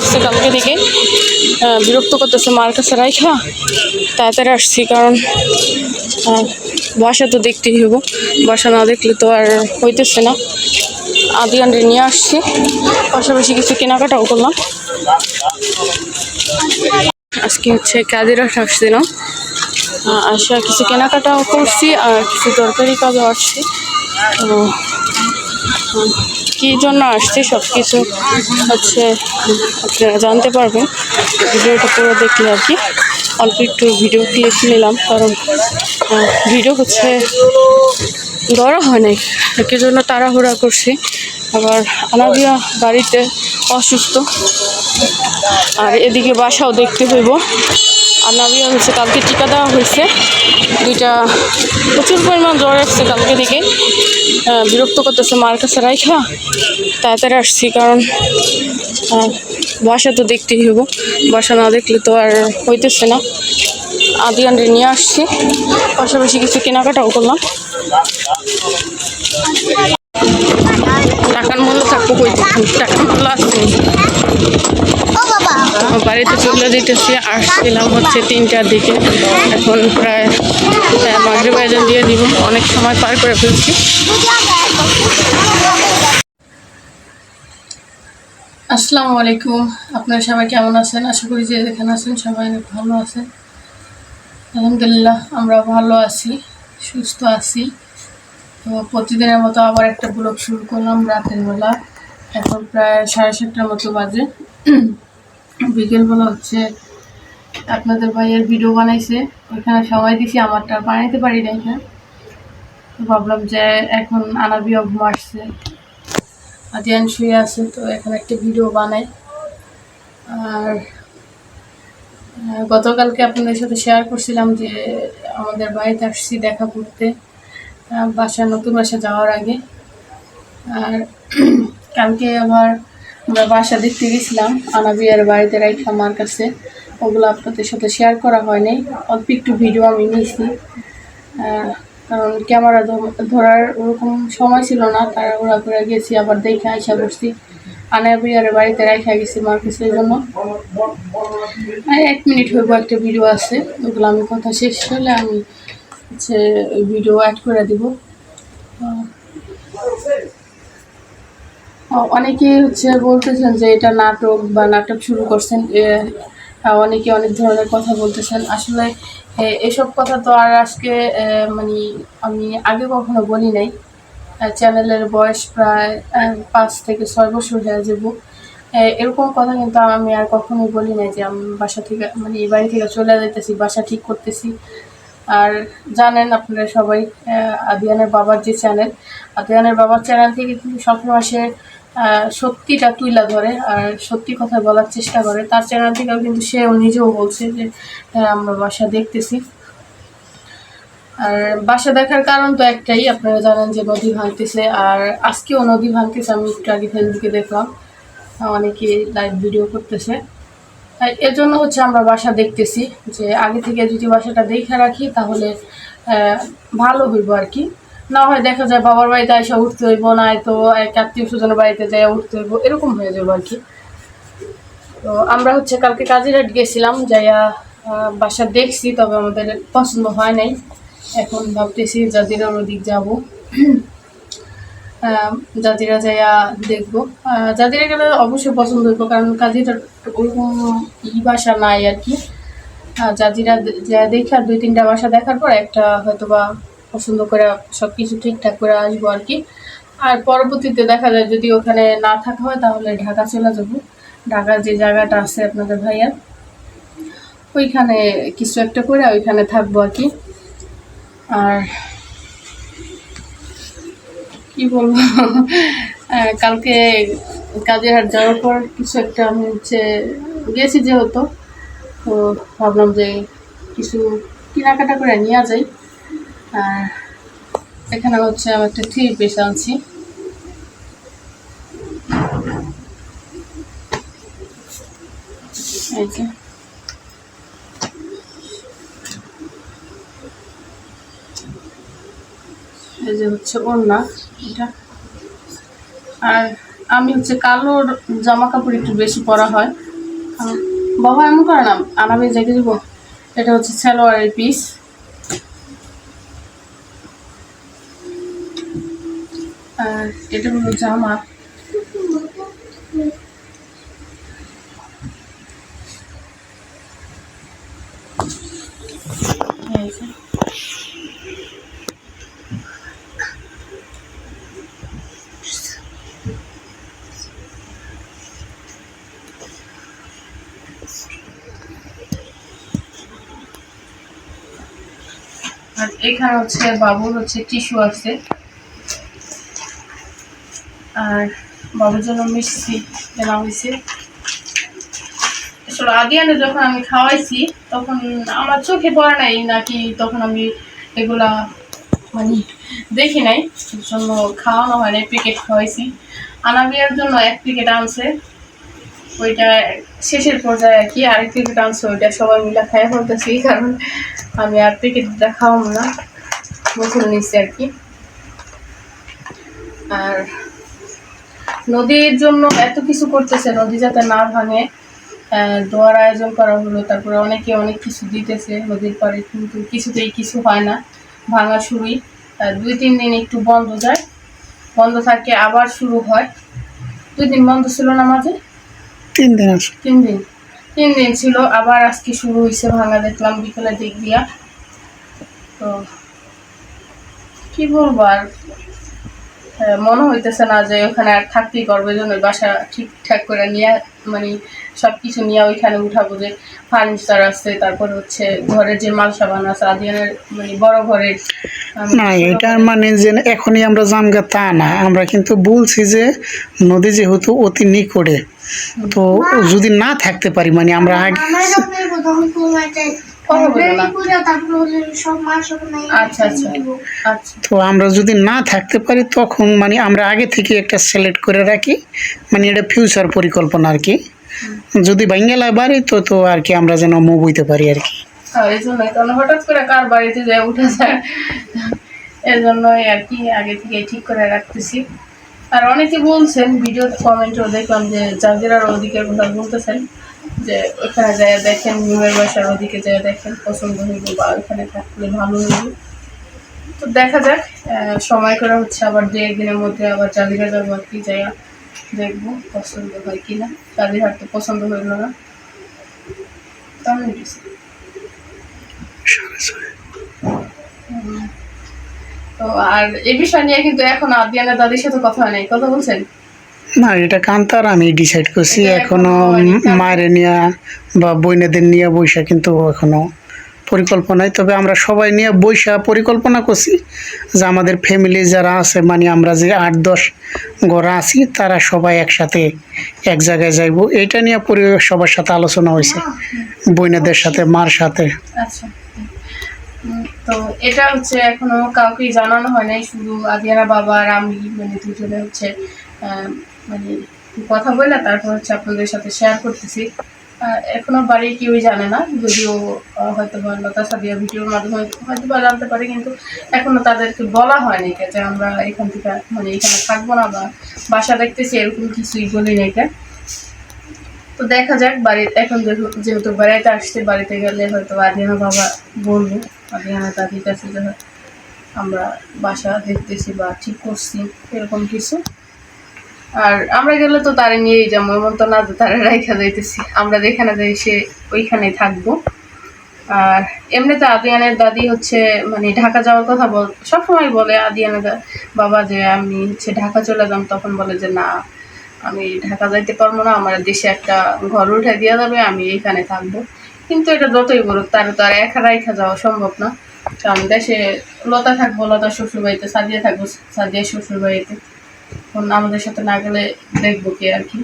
আসছে কালকে থেকে। বিরক্ত করতেছে মার কাছে রাইখা। তাড়াতাড়ি আসছি কারণ বাসা তো দেখতেই হব বাসা না দেখলে তো আর হইতেছে না। আদি আন্ডে নিয়ে আসছি। পাশাপাশি কিছু কেনাকাটাও করলাম। আজকে হচ্ছে কাজের আসছিলাম আসা কিছু কেনাকাটাও করছি আর কিছু দরকারি কাজও আসছি। কী জন্য আসছি সব কিছু হচ্ছে আপনারা জানতে পারবেন। ভিডিওটা পুরো দেখলে আর কি। অল্প একটু ভিডিও ক্লিপ নিলাম কারণ ভিডিও হচ্ছে ধরা হয় নাই। কি জন্য তাড়াহুড়া করছি। আবার আনাবিয়া বাড়িতে অসুস্থ। আর এদিকে বাসাও দেখতে হইব। আর নাবিয়া হচ্ছে কালকে টিকা দেওয়া হয়েছে। দুইটা প্রচুর পরিমাণ জ্বর আসছে কালকে আহ, বিরক্ত করতেছে মার কাছে রাইখা, তাড়াতাড়ি আসছি কারণ বাসা তো দেখতেই হব বাসা না দেখলে তো আর হইতেছে না। আদি আন্ডে নিয়ে আসছি। পাশাপাশি কিছু কেনাকাটাও করলাম। টাকার মূল্য থাকব টাকার মূল্য আসছে বাড়িতে চলে যেতেছি, আসছিলাম হচ্ছে তিনটার দিকে। এখন প্রায় মাগরি বাজার দিয়ে দিব। অনেক সময় পার করে ফেলছি। আসসালামু আলাইকুম। আপনারা সবাই কেমন আছেন? আশা করি যে যেখানে আছেন সবাই অনেক ভালো আছেন। আলহামদুলিল্লাহ, আমরা ভালো আছি, সুস্থ আছি। তো প্রতিদিনের মতো আবার একটা ব্লগ শুরু করলাম রাতের বেলা। এখন প্রায় সাড়ে সাতটার মতো বাজে। বিকেলবেলা হচ্ছে আপনাদের ভাইয়ের ভিডিও বানাইছে। ওইখানে সময় দিছি আমারটা বানাইতে পারি না এখানে। তো ভাবলাম যে এখন আনাবিও ঘুম আসছে আদিয়ান শুয়ে আছে তো এখন একটা ভিডিও বানাই। আর গতকালকে আপনাদের সাথে শেয়ার করছিলাম যে আমাদের বাড়িতে আসছি দেখা করতে আহ, বাসা নতুন বাসা যাওয়ার আগে। আর কালকে আবার আমরা বাসা দেখতে গেছিলাম। আনাবিয়ার বাড়িতে রাইখা আমার কাছে। ওগুলো আপনাদের সাথে শেয়ার করা হয়নি। অল্প একটু ভিডিও আমি নিয়েছি। কারণ ক্যামেরা ধরার ওরকম সময় ছিল না। তারা ওরা করে গেছি, আবার দেখে আইসা করছি আনা আনাবিয়ার বাড়িতে রাইখা গেছি মার কাছে জন্য। এক মিনিট হইব, একটা ভিডিও আছে। ওগুলো আমি কথা শেষ হলে আমি হচ্ছে ভিডিও অ্যাড করে দিব। অনেকেই হচ্ছে বলতেছেন যে এটা নাটক বা নাটক শুরু করছেন অনেকে অনেক ধরনের কথা বলতেছেন। আসলে এসব কথা তো আর আজকে মানে আমি আগে কখনো বলি নাই। চ্যানেলের বয়স প্রায় পাঁচ থেকে ছয় বছর হয়ে যাব। এরকম কথা কিন্তু আমি আর কখনোই বলি নাই যে আমি বাসা থেকে মানে বাড়ি থেকে চলে যাইতেছি বাসা ঠিক করতেছি। আর জানেন আপনারা সবাই আদিয়ানের বাবার যে চ্যানেল আদিয়ানের বাবার চ্যানেল থেকে কিন্তু সবসময় সে আহ, সত্যিটা তুইলা ধরে আর সত্যি কথা বলার চেষ্টা করে। তার চ্যানেল থেকেও কিন্তু সেও নিজেও বলছে যে হ্যাঁ আমরা বাসা দেখতেছি। আর বাসা দেখার কারণ তো একটাই, আপনারা জানেন যে নদী ভাঙতেছে। আর আজকেও নদী ভাঙতেছে, আমি একটু আগে ফেসবুকে দেখলাম। অনেকে লাইভ ভিডিও করতেছে। এর জন্য হচ্ছে আমরা বাসা দেখতেছি যে, আগে থেকে যদি বাসাটা দেখে রাখি, তাহলে ভালো হইব আর কি। না হয় দেখা যায় বাবার বাড়িতে এসে উঠতে হইব না তো এক আত্মীয় স্বজনের বাড়িতে যাই উঠতে হইব, এরকম হয়ে যাব আর কি। তো আমরা হচ্ছে কালকে কাজিরাট গেছিলাম, যাইয়া বাসা দেখছি, তবে আমাদের পছন্দ হয় নাই। এখন ভাবতেছি যাদের ওদিক যাব। জাতিরা যাইয়া দেখব। জাতিরা গেলে অবশ্যই পছন্দ হইব, কারণ কাজিটা ওরকম ই বাসা নাই আর কি। জাতিরা দেখে আর দুই তিনটা বাসা দেখার পর একটা হয়তো বা পছন্দ করে সব কিছু ঠিকঠাক করে আসব আর কি। আর পরবর্তীতে দেখা যায় যদি ওখানে না থাকা হয় তাহলে ঢাকা চলে যাব। ঢাকার যে জায়গাটা আছে আপনাদের ভাইয়া, ওইখানে কিছু একটা করে ওইখানে থাকব আর কি। আর কি বলব? কালকে কাজের হাট যাওয়ার পর কিছু একটা আমি হচ্ছে গেছি যেহেতু, তো ভাবলাম যে কিছু কেনাকাটা করে নিয়ে যাই। আর এখানে হচ্ছে আমি একটা থ্রি পিস আনছি। এই যে। এই যে হচ্ছে ওড়না এটা। আর আমি হচ্ছে কালো জামা কাপড় একটু বেশি পরা হয়। বাবা এমন করে না, আনাবে জেগে দিব। এটা হচ্ছে সালোয়ারের পিস আর এটা হলো জামা। আর এখানে হচ্ছে বাবুর হচ্ছে টিস্যু আছে। আর বাবুর জন্য মিষ্টি কেনা হয়েছে। আসলে আদিয়ানে যখন আমি খাওয়াইছি, তখন আমার চোখে পড়ে নাই নাকি তখন আমি এগুলা মানে দেখি নাই। জন্য খাওয়ানো হয় নাই প্যাকেট খাওয়াইছি। আনাবিয়ার জন্য এক প্যাকেট আনছে। ওইটা শেষের পর্যায়ে আর কি আরেক প্যাকেট আনছে, ওইটা সবাই মিলে খাই ফেলতেছি, কারণ আমি আর প্যাকেটটা খাওয়াবো না। গোসল নিচ্ছি আর কি। আর নদীর জন্য এত কিছু করতেছে নদী যাতে না ভাঙে দোয়ার আয়োজন করা হলো তারপরে অনেকে অনেক কিছু দিতেছে নদীর পাড়ে কিন্তু কিছুতেই কিছু হয় না ভাঙা শুরুই। দুই তিন দিন একটু বন্ধ যায় বন্ধ থাকে আবার শুরু হয়। দুই দিন বন্ধ ছিল না মাঝে তিন দিন তিন দিন। তিন দিন ছিল আবার আজকে শুরু হয়েছে ভাঙা দেখলাম বিকেলের দিক দিয়া। তো কি বলব আর? মনে হইতেছে না যে ওখানে আর থাকতেই করবে জন্য বাসা ঠিকঠাক করে নিয়ে মানে সব কিছু নিয়ে ওইখানে উঠাবো যে ফার্নিচার আছে তারপর হচ্ছে ঘরের যে মাল সাবান আছে আদিয়ানের মানে বড় ঘরের না এটার মানে যে এখনই আমরা জামগা তা না আমরা কিন্তু বলছি যে নদী যেহেতু অতি নিকটে তো যদি না থাকতে পারি মানে আমরা আগে আচ্ছা আচ্ছা আচ্ছা। তো আমরা যদি না থাকতে পারি তখন মানে আমরা আগে থেকে একটা সিলেক্ট করে রাখি। মানে এটা ফিউচার পরিকল্পনা আর কি। যদি বাঙ্গালা বাড়ি তো তো আর কি আমরা যেন মুভ হইতে পারি আর কি। এই জন্যই কারণ হঠাৎ করে কার বাড়িতে যায় উঠে যায়। এর জন্যই আর কি আগে থেকে ঠিক করে রাখতেছি। আর অনেকে বলছেন ভিডিও কমেন্টেও দেখলাম যে জাজিরার ওদিকের কথা বলতেছেন। যে ওখানে যায় দেখেন নিউয়ের বাসার ওদিকে যায় দেখেন, পছন্দ হইব বা ওখানে থাকলে ভালো হইব। তো দেখা যাক সময় করে হচ্ছে আবার দু একদিনের মধ্যে আবার জাজিরা যাব আর কি যাই দেখব পছন্দ হয় কিনা। জাজিরহাট তো পছন্দ হইল না। হুম। তো আর এই বিষয় নিয়ে কিন্তু এখন আদিয়ানা দাদির সাথে কথা হয় নাই। কথা বলছেন? না এটা কান্তার আমি ডিসাইড করছি এখনও মায়ের নিয়ে বা বইনেদের নিয়ে বৈশা কিন্তু এখনও পরিকল্পনায় তবে আমরা সবাই নিয়ে বৈশা পরিকল্পনা করছি যে আমাদের ফ্যামিলি যারা আছে মানে আমরা যে আট দশ গড়া আছি তারা সবাই একসাথে এক জায়গায় যাইব। এটা নিয়ে পরি সবার সাথে আলোচনা হয়েছে বইনেদের সাথে মার সাথে। আচ্ছা। তো এটা হচ্ছে এখনও কাউকে জানানো হয় নাই শুধু আদিয়ানা বাবা আর আমি মানে দুজনে হচ্ছে মানে কথা বলে তারপর হচ্ছে আপনাদের সাথে শেয়ার করতেছি আহ, এখনও বাড়ির কেউই জানে না যদিও হয়তো লতা সাদিয়া ভিডিওর মাধ্যমে হয়তো বা জানতে পারে কিন্তু এখনও তাদেরকে বলা হয়নি যে আমরা এখান থেকে মানে এখানে থাকব না বা বাসা দেখতেছি এরকম কিছুই বলি নাই। তো দেখা যাক বাড়ি এখন যেহেতু- যেহেতু বেড়াইতে আসছে বাড়িতে গেলে হয়তো আদিয়ানা বাবা বলব আদিয়ানা দাদির কাছে যে আমরা বাসা দেখতেছি বা ঠিক করছি এরকম কিছু আর আমরা গেলে তো তারে নিয়েই যাব, এমন তো না যে তারা রাইখা যাইতেছি। আমরা যেখানে যাই সে ওইখানেই থাকব। আর এমনিতে আদিয়ানের দাদি হচ্ছে মানে ঢাকা যাওয়ার কথা বল, সবসময় বলে আদিয়ানের বাবা যে আমি হচ্ছে ঢাকা চলে যাম, তখন বলে যে না, আমি ঢাকা যাইতে পারব না, আমার দেশে একটা ঘর উঠে দেওয়া যাবে, আমি এইখানে থাকব। কিন্তু এটা যতই বলুক, তার তো আর একা রাইখা যাওয়া সম্ভব না। কারণ দেশে লতা থাকব, লতা শ্বশুর বাড়িতে সাদিয়া থাকব সাদিয়া শ্বশুর বাড়িতে এখন আমাদের সাথে না গেলে দেখব কি আর কি।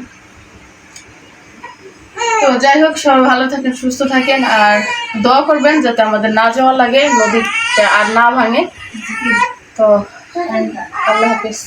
তো যাই হোক, সবাই ভালো থাকেন, সুস্থ থাকেন, আর দোয়া করবেন যাতে আমাদের না যাওয়া লাগে নদীতে আর না ভাঙে। তো আল্লাহ হাফিজ।